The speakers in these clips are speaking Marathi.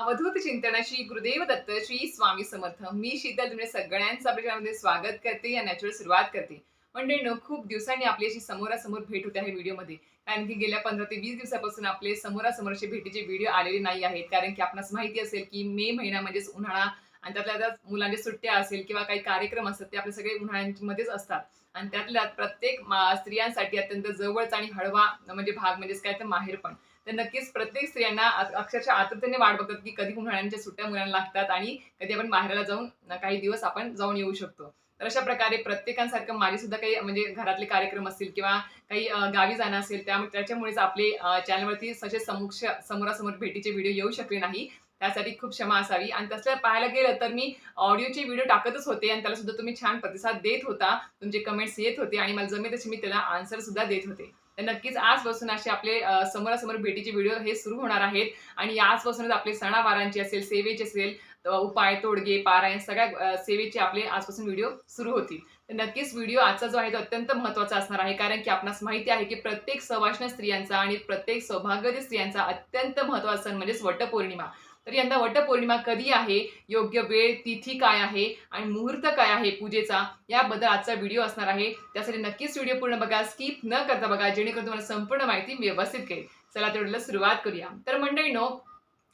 अवधूत चिंतनाशी गुरुदेव दत्त श्री स्वामी समर्थ. मी शीतल तुम्ही सगळ्यांचं आपल्या स्वागत करते या नॅचरल सुरुवात करते. मंडळीनं खूप दिवसांनी आपली अशी समोरासमोर भेट होते आहे व्हिडिओमध्ये. कारण की गेल्या पंधरा ते वीस दिवसापासून आपले समोरासमोरचे भेटीचे व्हिडिओ आलेले नाही आहेत. कारण की आपणास माहिती असेल की मे महिना म्हणजेच उन्हाळा आणि त्यातल्या त्यात मुलांच्या सुट्ट्या असेल किंवा काही कार्यक्रम असतात ते आपले सगळे उन्हाळ्यांमध्येच असतात. आणि त्यातल्या प्रत्येक मा- स्त्रियांसाठी अत्यंत जवळचा आणि हळवा म्हणजे भाग म्हणजेच काय तर माहेर पण. तर नक्कीच प्रत्येक स्त्रियांना अक्षरशः आतुरतेने वाट बघतात की कधी उन्हाळ्यांच्या सुट्ट्या मुलांना लागतात आणि कधी आपण बाहेरला जाऊन काही दिवस आपण जाऊन येऊ शकतो. तर अशा प्रकारे प्रत्येकांसारखं माझे सुद्धा काही म्हणजे घरातले कार्यक्रम असतील किंवा काही गावी जाणं असेल त्यामुळे त्याच्यामुळेच आपले चॅनलवरती ससे समोक्ष समोरासमोर भेटीचे व्हिडिओ येऊ शकले नाही. त्यासाठी खूप क्षमा असावी. आणि तसं पाहायला गेलं तर मी ऑडिओचे व्हिडिओ टाकतच होते आणि त्याला सुद्धा तुम्ही छान प्रतिसाद देत होता. तुमचे कमेंट्स येत होते आणि मला जमेल तसे मी त्याला आन्सर सुद्धा देत होते. नक्कीच आजपासून असे आपले समोरासमोर भेटीचे व्हिडिओ हे सुरू होणार आहेत. आणि आजपासूनच आपले सणावारांचे असेल सेवेचे असेल उपाय तोडगे पारायण सगळ्या सेवेचे आपले आजपासून व्हिडिओ सुरू होतील. तर नक्कीच व्हिडिओ आजचा जो आहे तो अत्यंत महत्त्वाचा असणार आहे. कारण की आपणास माहिती आहे की प्रत्येक सवाष्ण स्त्रियांचा आणि प्रत्येक सौभाग्यवती स्त्रियांचा अत्यंत महत्त्वाचा सण म्हणजेच वटपौर्णिमा. तर यंदा वटपौर्णिमा कधी आहे? योग्य वेळ तिथी काय आहे? आणि मुहूर्त काय आहे पूजेचा? याबद्दल आजचा व्हिडिओ असणार आहे. त्यासाठी नक्कीच व्हिडिओ पूर्ण बघा स्किप न करता बघा जेणेकरून तुम्हाला संपूर्ण माहिती व्यवस्थित करेल चला तेवढ्याला सुरुवात करूया. तर मंडळीनो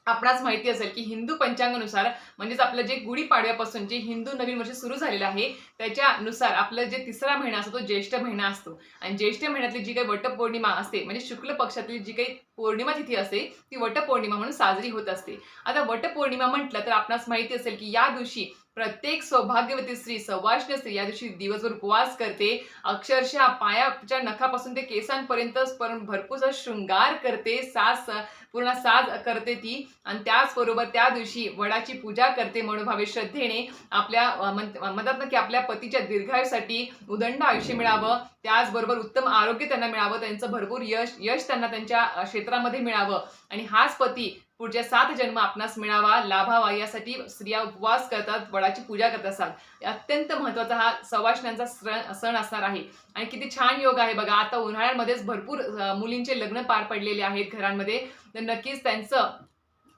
आपणास माहिती असेल की हिंदू पंचांगानुसार म्हणजेच आपलं जे गुढीपाडव्यापासून जे हिंदू नवीन वर्ष सुरू झालेलं आहे त्याच्यानुसार आपलं जे तिसरा महिना असतो तो ज्येष्ठ महिना असतो. आणि ज्येष्ठ महिन्यातली जी काही वटपौर्णिमा असते म्हणजे शुक्ल पक्षातली जी काही पौर्णिमा तिथी असते ती वटपौर्णिमा म्हणून साजरी होत असते. आता वटपौर्णिमा म्हटलं तर आपणास माहिती असेल की या दिवशी प्रत्येक सौभाग्यवती स्त्री सवाष्ण स्त्री या दिवशी दिवसभर उपवास करते. अक्षरशः पायाच्या नखापासून ते केसांपर्यंत भरपूर शृंगार करते सास पूर्ण साज करते ती. आणि त्याचबरोबर त्या दिवशी वडाची पूजा करते मनोभावे श्रद्धेने आपल्या म्हणतात ना की आपल्या पतीच्या दीर्घायुसाठी उदंड आयुष्य मिळावं. त्याचबरोबर उत्तम आरोग्य त्यांना मिळावं. त्यांचं भरपूर यश यश त्यांना त्यांच्या क्षेत्रामध्ये मिळावं. आणि हाच पती पुढच्या सात जन्म आपणास मिळावा लाभावा यासाठी स्त्रिया उपवास करतात वडाची पूजा करत असतात. अत्यंत महत्त्वाचा हा सवाष्ण्यांचा सण सण असणार आहे. आणि किती छान योग आहे बघा. आता उन्हाळ्यामध्येच भरपूर मुलींचे लग्न पार पडलेले आहेत घरांमध्ये. तर नक्कीच त्यांचं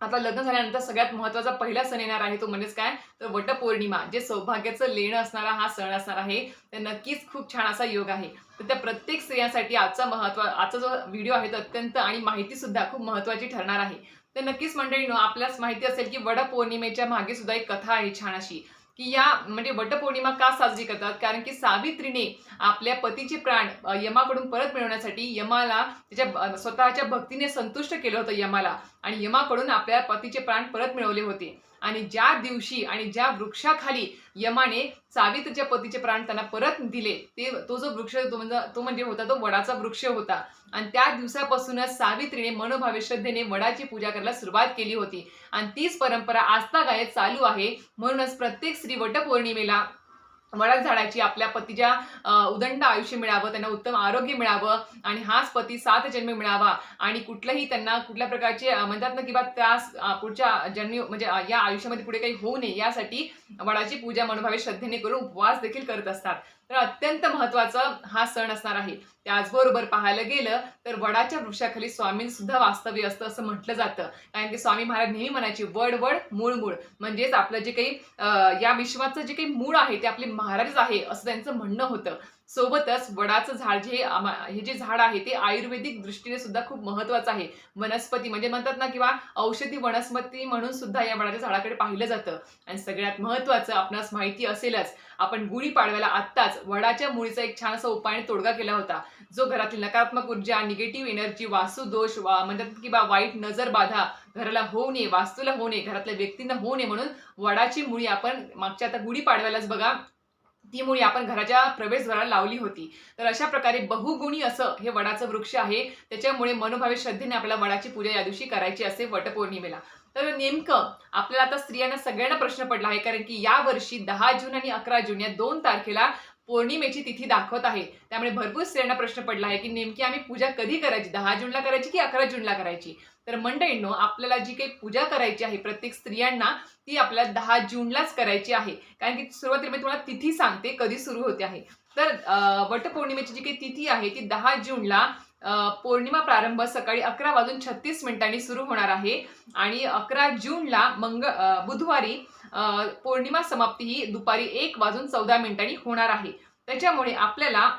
आता लग्न झाल्यानंतर सगळ्यात महत्त्वाचा पहिला सण येणार आहे तो म्हणजेच काय? तर वटपौर्णिमा जे सौभाग्याचं लेणं असणारा हा सण असणार आहे. तर नक्कीच खूप छान असा योग आहे. तर त्या प्रत्येक स्त्रियांसाठी आजचा महत्त्व आजचा जो व्हिडिओ आहे तो अत्यंत आणि माहिती सुद्धा खूप महत्वाची ठरणार आहे. तर नक्कीच मंडळीनं आपल्यास माहिती असेल की वडपौर्णिमेच्या मागे सुद्धा एक कथा आहे छान अशी की या म्हणजे वटपौर्णिमा का साजरी करतात? कारण की सावित्रीने आपल्या पतीचे प्राण यमाकडून परत मिळवण्यासाठी यमाला त्याच्या स्वतःच्या भक्तीने संतुष्ट केलं होतं यमाला. आणि यमाकडून आपल्या पतीचे प्राण परत मिळवले होते. आणि ज्या दिवशी आणि ज्या वृक्षाखाली यमाने सावित्रीच्या पतीचे प्राण त्यांना परत दिले ते तो जो वृक्ष तो म्हणजे तो म्हणजे होता तो वडाचा वृक्ष होता. आणि त्या दिवसापासूनच सावित्रीने मनोभावे श्रद्धेने वडाची पूजा करायला सुरुवात केली होती. आणि तीच परंपरा आजतागायत चालू आहे. म्हणूनच प्रत्येक स्त्री वटपौर्णिमेला वडाच झाडाची आपल्या पतीच्या उदंड आयुष्य मिळावं त्यांना उत्तम आरोग्य मिळावं आणि हाच पती सात जन्म मिळावा. आणि कुठलंही त्यांना कुठल्या प्रकारचे म्हणतात ना किंवा त्या पुढच्या जन्मी म्हणजे या आयुष्यामध्ये पुढे काही होऊ नये यासाठी वडाची पूजा मनोभावे श्रद्धेने करून उपवास देखील करत असतात. तर अत्यंत महत्त्वाचा हा सण असणार आहे. त्याचबरोबर पाहायला गेलं तर वडाच्या वृक्षाखाली स्वामीं सुद्धा वास्तव्य असतं असं म्हटलं जातं. कारण की स्वामी महाराज नेहमी म्हणायचे वड वड मूळ मूळ. म्हणजेच आपलं जे काही या विश्वाचं जे काही मूळ आहे ते आपले महाराजच आहे असं त्यांचं म्हणणं होतं. सोबतच वडाचं झाड जे हे जे झाड आहे ते आयुर्वेदिक दृष्टीने सुद्धा खूप महत्वाचं आहे. वनस्पती म्हणजे म्हणतात ना किंवा औषधी वनस्पती म्हणून सुद्धा या वडाच्या झाडाकडे पाहिलं जातं. आणि सगळ्यात महत्वाचं आपणास माहिती असेलच आपण गुढीपाडव्याला आत्ताच वडाच्या मुळीचा एक छान असा उपाय आणि तोडगा केला होता. जो घरातील नकारात्मक ऊर्जा निगेटिव्ह एनर्जी वास्तुदोष वा म्हणतात किंवा वाईट नजर बाधा घराला होऊ नये वास्तूला होऊ नये घरातल्या व्यक्तींना होऊ नये म्हणून वडाची मुळी आपण मागच्या आता गुढीपाडव्यालाच बघा ती मुळी आपण घराच्या प्रवेशद्वाराला लावली होती. तर अशा प्रकारे बहुगुणी असं हे वडाचं वृक्ष आहे. त्याच्यामुळे मनोभावे श्रद्धेने आपल्याला वडाची पूजा या दिवशी करायची असे वटपौर्णिमेला. तर नेमकं आपल्याला आता स्त्रियांना सगळ्यांना प्रश्न पडला आहे. कारण की यावर्षी दहा जून आणि अकरा जून या दोन तारखेला पौर्णिमेची तिथी दाखवत आहे. त्यामुळे भरपूर स्त्रियांना प्रश्न पडला आहे की नेमकी आम्ही पूजा कधी करायची? दहा जूनला करायची की अकरा जूनला करायची? तर मंडळींनो आपल्याला जी काही पूजा करायची आहे प्रत्येक स्त्रियांना ती आपल्याला दहा जूनलाच करायची आहे. कारण की सुरुवातीला मी तुम्हाला तिथी सांगते कधी सुरू होते आहे. तर वटपौर्णिमेची जी काही तिथी आहे ती दहा जूनला पौर्णिमा प्रारंभ सकाळी अकरा वाजून छत्तीस मिनिटांनी सुरू होणार आहे. आणि अकरा जूनला मंग बुधवारी पौर्णिमा समाप्ती ही दुपारी एक वाजून चौदा मिनिटांनी होणार आहे. त्याच्यामुळे आपल्याला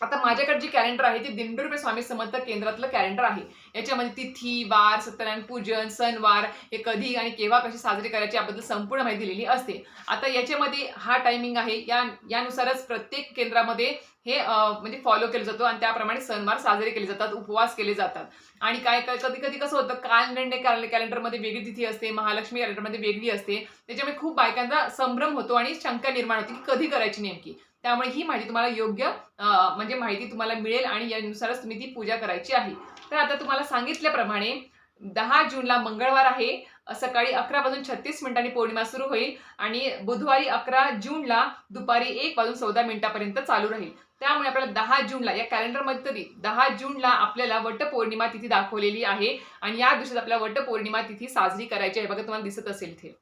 आता माझ्याकडे जे कॅलेंडर आहे ते दिंडोरपे स्वामी समर्थ केंद्रातलं कॅलेंडर आहे. याच्यामध्ये तिथी वार सत्यनारायण पूजन सणवार हे कधी आणि केव्हा कसे साजरे करायचे याबद्दल संपूर्ण माहिती दिलेली असते. आता याच्यामध्ये हा टायमिंग आहे. या यानुसारच प्रत्येक केंद्रामध्ये हे म्हणजे फॉलो केलं जातो आणि त्याप्रमाणे सणवार साजरे केले जातात उपवास केले जातात. आणि काय काय कधी कधी कसं होतं कॅलेंडर कॅलेंडरमध्ये वेगळी तिथी असते महालक्ष्मी कॅलेंडरमध्ये वेगळी असते त्याच्यामुळे खूप बायकांचा संभ्रम होतो आणि शंका निर्माण होते की कधी करायची नेमकी. त्यामुळे ही माहिती तुम्हाला योग्य म्हणजे माहिती तुम्हाला मिळेल आणि यानुसारच तुम्ही ती पूजा करायची आहे. तर आता तुम्हाला सांगितल्याप्रमाणे दहा जूनला मंगळवार आहे सकाळी अकरा वाजून छत्तीस मिनिटांनी पौर्णिमा सुरू होईल आणि बुधवारी अकरा जूनला दुपारी एक वाजून चौदा मिनिटापर्यंत चालू राहील. त्यामुळे आपल्याला दहा जूनला या कॅलेंडरमध्ये तरी दहा जूनला आपल्याला वटपौर्णिमा तिथी दाखवलेली आहे आणि या दिवसात आपल्याला वटपौर्णिमा तिथी साजरी करायची आहे. बघा तुम्हाला दिसत असेल इथे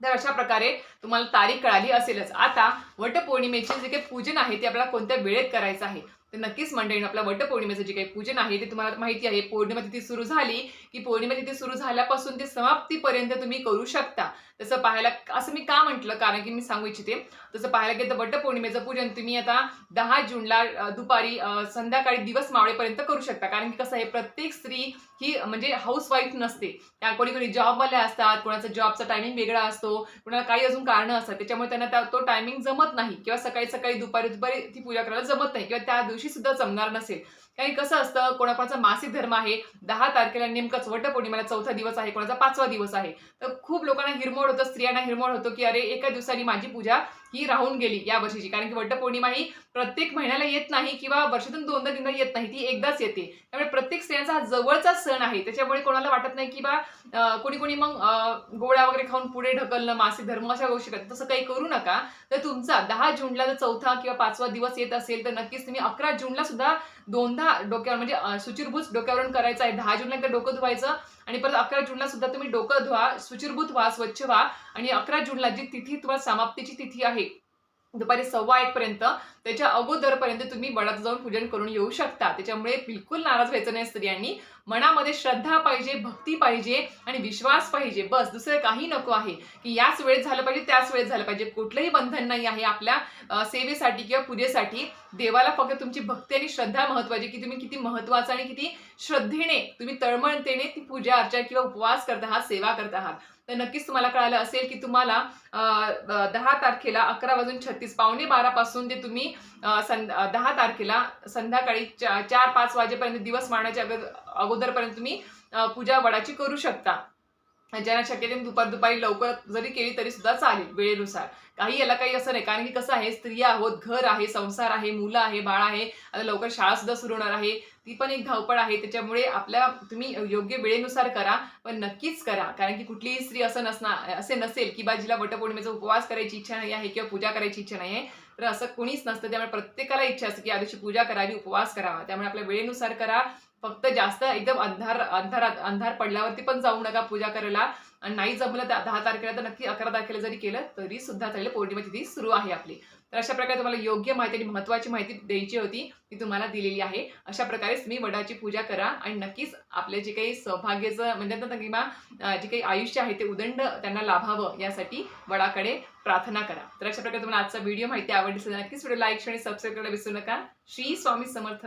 तर अशा प्रकारे तुम्हाला तारीख कळाली असेलच. आता वटपौर्णिमेचे जे काही पूजन आहे ते आपल्याला कोणत्या वेळेत करायचं आहे? तर नक्कीच मंडळीनं आपल्या वटपौर्णिमेचं जे काही पूजन आहे ते तुम्हाला माहिती आहे. पौर्णिमा तिथी सुरू झाली की पौर्णिमा तिथी सुरू झाल्यापासून ते समाप्तीपर्यंत तुम्ही करू शकता. तसं पाहायला असं मी का म्हटलं? कारण की मी सांगू इच्छिते. तसं पाहायला गेलं तर वटपौर्णिमेचं पूजन तुम्ही आता दहा जूनला दुपारी संध्याकाळी दिवस मावळेपर्यंत करू शकता. कारण की कसं आहे प्रत्येक स्त्री ही म्हणजे हाऊसवाईफ नसते. त्या कोणी कोणी जॉबवाल्या असतात कोणाचा जॉबचा टायमिंग वेगळा असतो कोणाला काही अजून कारणं असतात त्याच्यामुळे त्यांना त्या- तो टायमिंग जमत नाही. किंवा सकाळी सकाळी दुपारी दुपारी ती पूजा करायला जमत नाही. किंवा त्या दिवशी सुद्धा जमणार नसेल. काही कसं असतं कोणाकोणाचा मासिक धर्म आहे दहा तारखेला नेमकंच वटपौर्णिमेला चौथा दिवस आहे कोणाचा पाचवा दिवस आहे. तर खूप लोकांना हिरमोड होतं स्त्रियांना हिरमोड होतो की अरे एका दिवसाने माझी पूजा ही राहून गेली या वर्षीची. कारण की वटपौर्णिमा ही प्रत्येक महिन्याला येत नाही किंवा वर्षातून दोनदा तीनदा येत नाही ती एकदाच येते. त्यामुळे प्रत्येक स्त्रियांचा हा जवळचा सण आहे. त्याच्यामुळे कोणाला वाटत नाही की बा कोणी कोणी मग गोळ्या वगैरे खाऊन पुढे ढकलणं मासिक धर्म अशा गोष्टी करतात. तसं काही करू नका. तर तुमचा दहा जूनला जर चौथा किंवा पाचवा दिवस येत असेल तर नक्कीच तुम्ही अकरा जूनला सुद्धा दोनदा डोक्यावर म्हणजे सुचिरभूज डोक्यावरून करायचं आहे. दहा जूनला एकदा डोकं धुवायचं. आणि परत अकरा जूनला सुद्धा तुम्ही डोकं धुवा सुचिरभूत व्हा स्वच्छ व्हा. आणि अकरा जूनला जी तिथी तुम्हाला समाप्तीची तिथी आहे दुपारी सव्वा एक पर्यंत त्याच्या अगोदरपर्यंत तुम्ही वडाचं जाऊन पूजन करून येऊ शकता. त्याच्यामुळे बिलकुल नाराज व्हायचं नाही स्त्रियांनी. मनामध्ये श्रद्धा पाहिजे भक्ती पाहिजे आणि विश्वास पाहिजे. बस दुसरं काही नको आहे. की याच वेळेत झालं पाहिजे त्याच वेळेत झालं पाहिजे. कुठलंही बंधन नाही आहे आपल्या सेवेसाठी किंवा पूजेसाठी. देवाला फक्त तुमची भक्ती आणि श्रद्धा महत्वाची. की तुम्ही किती महत्वाचं आणि किती श्रद्धेने तुम्ही तळमळतेने ती पूजा अर्चा किंवा उपवास करत आहात सेवा करत आहात. तर नक्कीच तुम्हाला कळालं असेल की तुम्हाला दहा तारखेला अकरा वाजून छत्तीस पावणे बारा पासून ते तुम्ही सं दहा तारखेला संध्याकाळी चा- चार पाच वाजेपर्यंत दिवस मारण्याच्या अगोदर अगोदरपर्यंत तुम्ही पूजा वडाची करू शकता. ज्यांना शक्य आहे दुपार दुपारी लवकर जरी केली तरी सुद्धा चालेल वेळेनुसार. काही याला काही असं नाही. कारण की कसं आहे स्त्रिया आहोत घर आहे संसार आहे मुलं आहे बाळ आहे. आता लवकर शाळा सुद्धा सुरू होणार आहे. ती पण एक धावपळ आहे. त्याच्यामुळे आपल्या तुम्ही योग्य वेळेनुसार करा पण नक्कीच करा. कारण की कुठलीही स्त्री असं नसणार असे नसेल की बाजीला वटपौर्णिमेचा उपवास करायची इच्छा नाही आहे किंवा पूजा करायची इच्छा नाही आहे. तर असं कोणीच नसतं. त्यामुळे प्रत्येकाला इच्छा असते की या दिवशी पूजा करावी उपवास करावा. त्यामुळे आपल्या वेळेनुसार करा. फक्त जास्त एकदम अंधार अंधारात अंधार पडल्यावरती पण जाऊ नका पूजा करायला. आणि नाही जमलं तर दहा तारखेला तर नक्की अकरा तारखेला जरी केलं तरी सुद्धा चालेल. पौर्णिमा तिथी सुरू आहे आपली. तर अशा प्रकारे तुम्हाला योग्य माहिती आणि महत्वाची माहिती द्यायची होती ती तुम्हाला दिलेली आहे. अशा प्रकारेच तुम्ही वडाची पूजा करा आणि नक्कीच आपले जे काही सौभाग्याचं म्हणजे ना किंवा जे काही आयुष्य आहे ते उदंड त्यांना लाभावं यासाठी वडाकडे प्रार्थना करा. तर अशा प्रकारे तुम्हाला आजचा व्हिडिओ माहिती आवडली असेल नक्कीच व्हिडिओ लाईक आणि सबस्क्राईब करायला विसरू नका. श्री स्वामी समर्थ.